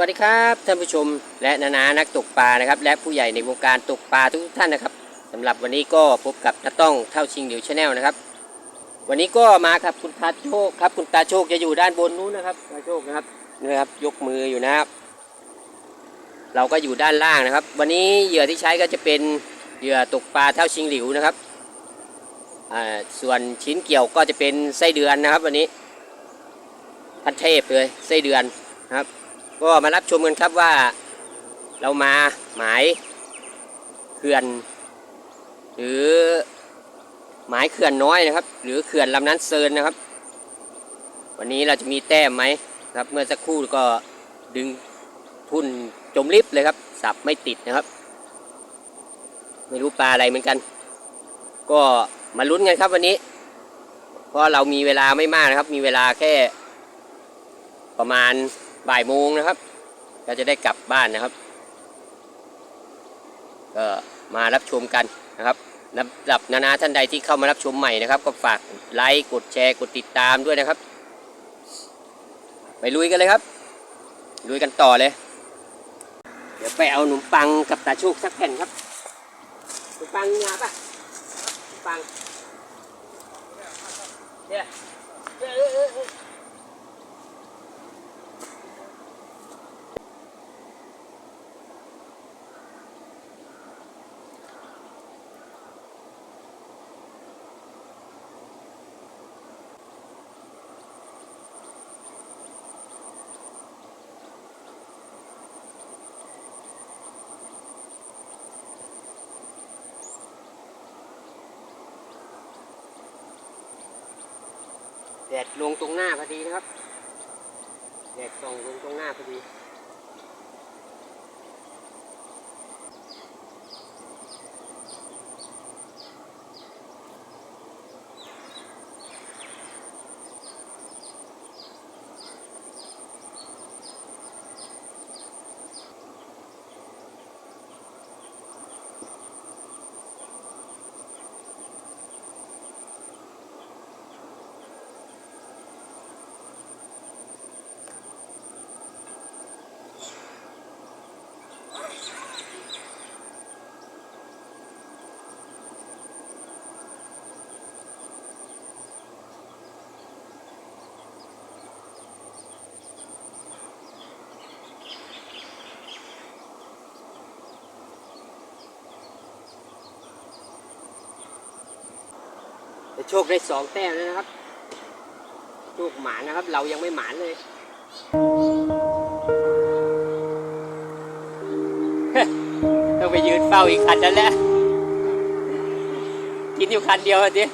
วัสดีครับท่านผู้ชมและนานานักตกปลานะครับ และผู้ใหญ่ในวงการตกปลาทุกท่านนะครับสำหรับวันนี้ก็พบกับน้าต้องเท่าชิงเหลียวชาแนลนะครับ วันนี้ก็มาครับคุณตาโชคครับ คุณตาโชคจะอยู่ด้านบนนู้นนะครับตาโชคนะครับนะครับ ยกมืออยู่นะครับ เราก็อยู่ด้านล่างนะครับ วันนี้เหยื่อที่ใช้ก็จะเป็นเหยื่อตกปลาเท่าชิงหลิวนะครับส่วนชิ้นเกี่ยวก็จะเป็นไส้เดือนนะครับ วันนี้พันเทพเลยไส้เดือนนะครับ ก็มารับชมกันครับว่าเรามาหมายเขื่อน หรือหมายเขื่อนน้อยนะครับ หรือเขื่อนลำน้ำเซินนะครับ วันนี้เราจะมีแต้มไหมครับ เมื่อสักครู่ก็ดึงทุ่นจมลิฟเลยครับ สับไม่ติดนะครับ ไม่รู้ปลาอะไรเหมือนกัน ก็มาลุ้นกันครับวันนี้เพราะเรามีเวลาไม่มากนะครับ มีเวลาแค่ประมาณ บ่ายโมงนะครับ ก็จะได้กลับบ้านนะครับ ก็มารับชมกันนะครับสำหรับนานาท่านใดที่เข้ามารับชมใหม่นะครับ ก็ฝากไลค์กดแชร์กดติดตามด้วยนะครับ ไปลุยกันเลยครับ ลุยกันต่อเลย เดี๋ยวไปเอาขนมปังกับตาโชคสักแผ่นครับขนมปังมาปะขนมปังเนี่ยเออเออเออเออ แดดลงตรงหน้าพอดีนะครับ แดดส่องลงตรงหน้าพอดี แต่โชคได้สองแต้มแล้วนะครับโชคหมานะครับ เรายังไม่หมานเลยต้องไปยืนเฝ้าอีกคันนั่นแหละกินอยู่คันเดียวสิ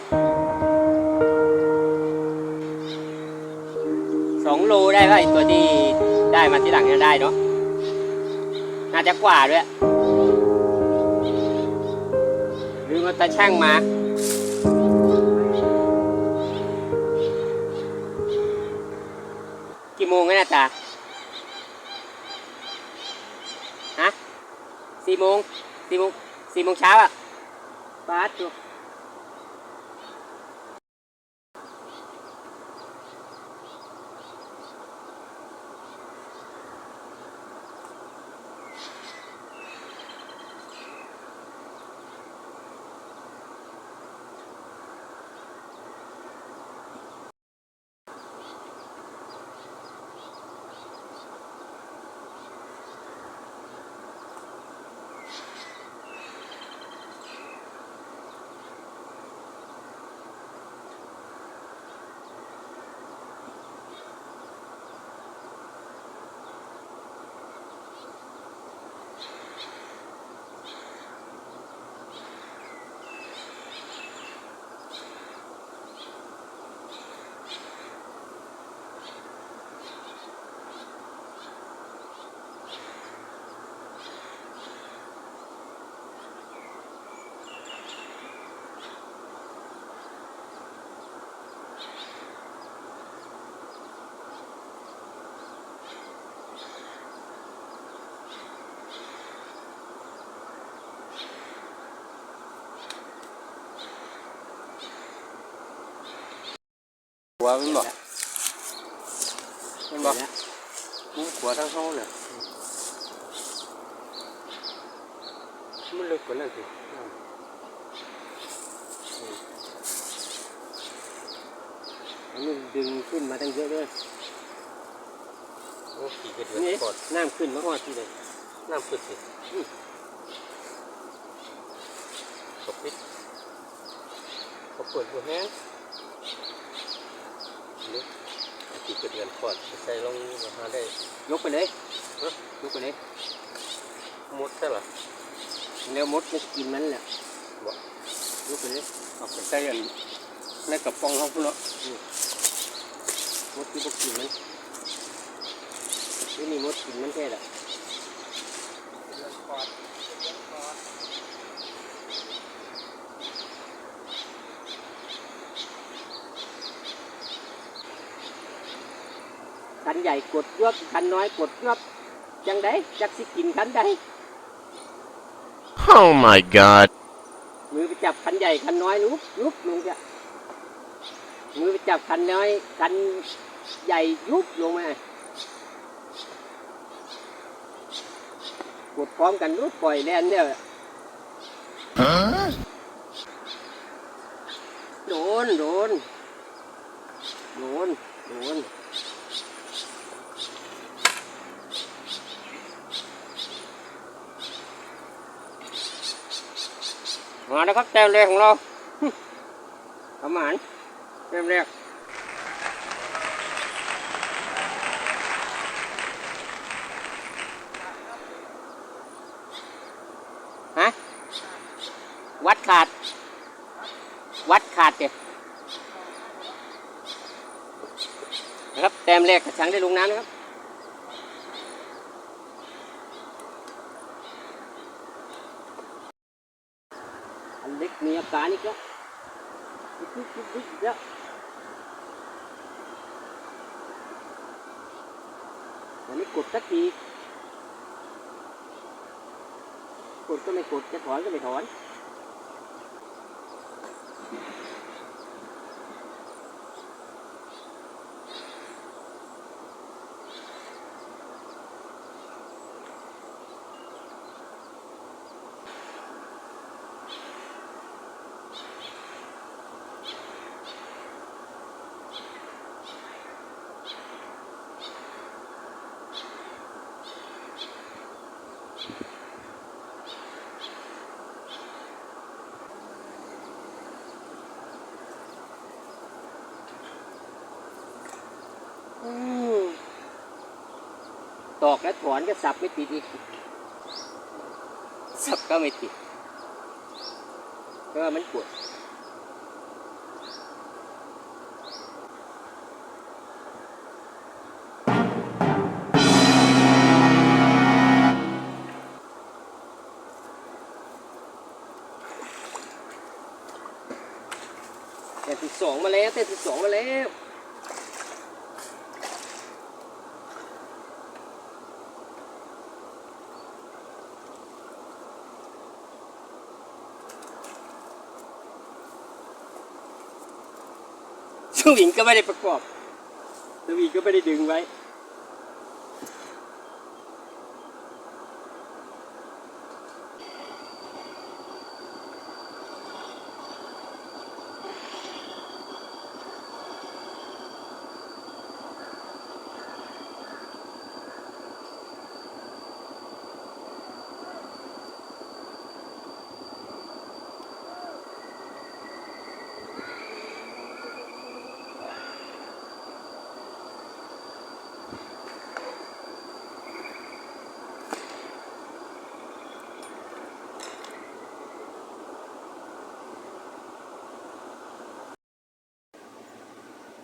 สองโลได้ป่ะไอตัวที่ได้มาที่หลังเนี่ยได้เนาะน่าจะกว่าด้วยหรือมันตาช่างมา โมงไงนะจ๊ะฮะสี่โมงสี่โมงสี่โมงเช้าอะบาสตั มันบอกมันบอกมุ้งขัวทั้งห้องเลยมันเล็กกว่านั้นสิมันดึงขึ้นมาตั้งเยอะเลยนี่น้ำขึ้นมากกว่าที่เลยน้ำขึ้นสิสปิดขอบคุดผู้แห้ง นี่ขี่กระเดือนกอดใส่ลงมาหาได้ ยกไปเลยยกไปเลยหมดใช่หรอแล้วมดมันกินมันแหละบอกยกไปเลยเอาไปใส่อันในกระป๋องเขาพุ่นเนาะมดที่บกินมันนี่มีมดกินมันแค่แหละ คันใหญ่กดยวบคันน้อยกดยวบจังไดจักสิกินคันใด Oh my god. มือไปจับคันใหญ่คันน้อยลุกลุกลงจะมือไปจับคันน้อยคันใหญ่ยุบลงมากดพร้อมกันลุกปล่อยแลนเนี่ยโดนโดนโดนโดน มาแล้วครับแต้มแรกของเราประมาณแต้มแรกฮะวัดขาด วัดขาดเดียนะครับแต้มแรกกระชังได้ลงน้ำนะครับ อันเล็กมีอาการอีกแล้วยิบยิบยิบยิบอีกแล้ววันนี้กดสักทีกดก็ไม่กดจะถอนก็ไม่ถอน อืม ตอกแล้วถอนก็สับไม่ติดอีกสับก็ไม่ติดเพราะว่ามันปวดแต่ที่สองมาแล้วแต่ที่สองมาแล้ว สวิงก็ไม่ได้ประกอบสวิงก็ไม่ได้ดึงไว้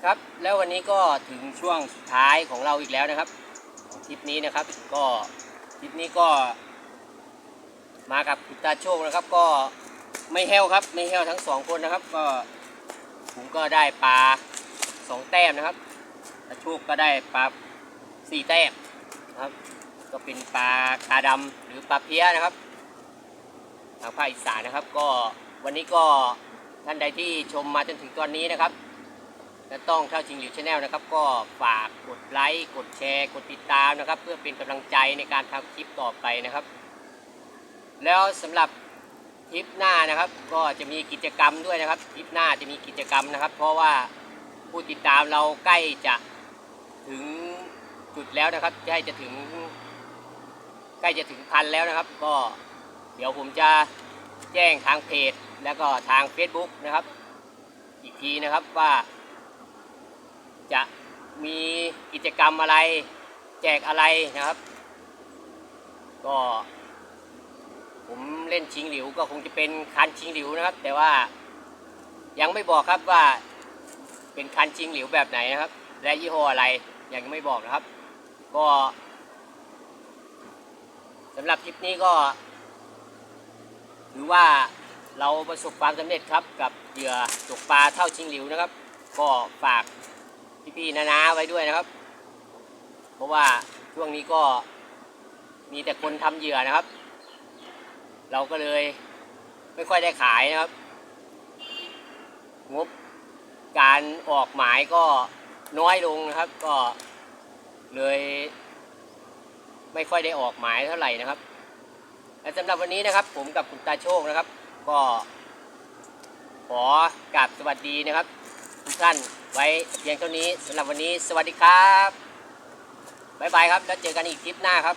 ครับ แล้ววันนี้ก็ถึงช่วงสุดท้ายของเราอีกแล้วนะครับของทริปนี้นะครับ ก็ทริปนี้ก็ มากับคุณตาโชคนะครับ ก็ไม่แห้วครับ ไม่แห้วทั้งสองคนนะครับ ก็ผมก็ได้ปลาสองแต้มนะครับตาโชคก็ได้ปลาสี่แต้มนะครับ ก็เป็นปลากาดำหรือปลาเพี้ยนะครับทางภาคอีสานนะครับ ก็วันนี้ก็ท่านใดที่ชมมาจนถึงตอนนี้นะครับ และต้องเท่าจริงหลิวชาแนลนะครับ ก็ฝากกดไลค์กดแชร์ กดติดตามนะครับ เพื่อเป็นกำลังใจในการทำคลิปต่อไปนะครับ แล้วสำหรับทริปหน้านะครับ ก็จะมีกิจกรรมด้วยนะครับทริปหน้าจะมีกิจกรรมนะครับ เพราะว่าผู้ติดตามเราใกล้จะถึงจุดแล้วนะครับใกล้จะถึง ใกล้จะถึงพันแล้วนะครับ ก็เดี๋ยวผมจะแจ้งทางเพจ แล้วก็ทาง Facebook นะครับ อีกทีนะครับว่า จะมีกิจกรรมอะไร แจกอะไรนะครับ ก็ ผมเล่นชิงหลิวก็คงจะเป็นคันชิงหลิวนะครับ แต่ว่ายังไม่บอกครับว่าเป็นคันชิงหลิวแบบไหนนะครับ และยี่ห้ออะไรยังไม่บอกนะครับ ก็สำหรับคลิปนี้ก็ ถือว่าเราประสบความสำเร็จครับกับเหยื่อตกปลาเท่าชิงหลิวนะครับ ก็ฝาก พี่ๆนาๆไว้ด้วยนะครับ เพราะว่าช่วงนี้ก็มีแต่คนทำเหยื่อนะครับ เราก็เลยไม่ค่อยได้ขายนะครับ งบการออกหมายก็น้อยลงนะครับ ก็เลย ไม่ค่อยได้ออกหมายเท่าไหร่นะครับ และสำหรับวันนี้นะครับ ผมกับคุณตาโชคนะครับ ก็ขอกราบสวัสดีนะครับ ทุกท่าน ไว้เพียงเท่านี้สำหรับวันนี้ สวัสดีครับ บ๊ายบายครับ แล้วเจอกันอีกคลิปหน้าครับ